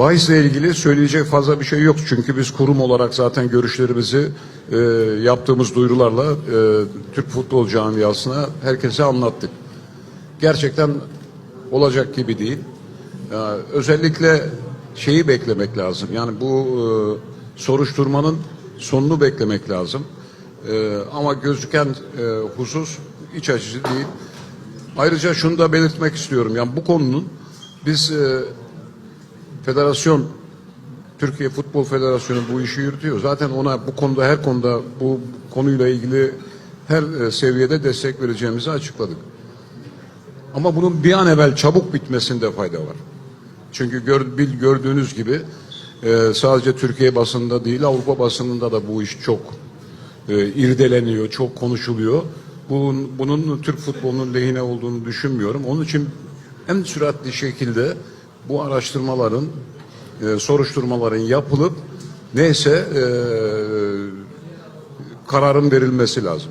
Bahisle ilgili söyleyecek fazla bir şey yok. Çünkü biz kurum olarak zaten görüşlerimizi e, yaptığımız duyurularla e, Türk futbol camiasına herkese anlattık. Gerçekten olacak gibi değil. Ya, özellikle şeyi beklemek lazım. Yani bu e, soruşturmanın sonunu beklemek lazım. E, ama gözüken e, husus iç açıcı değil. Ayrıca şunu da belirtmek istiyorum. Yani bu konunun biz e, federasyon Türkiye Futbol Federasyonu bu işi yürütüyor. Zaten ona bu konuda her konuda bu konuyla ilgili her e, seviyede destek vereceğimizi açıkladık. Ama bunun bir an evvel çabuk bitmesinde fayda var. Çünkü gör, bil, gördüğünüz gibi e, sadece Türkiye basında değil Avrupa basınında da bu iş çok e, irdeleniyor, çok konuşuluyor. Bunun, bunun Türk futbolunun lehine olduğunu düşünmüyorum. Onun için en süratli şekilde bu araştırmaların, e, soruşturmaların yapılıp neyse e, kararın verilmesi lazım.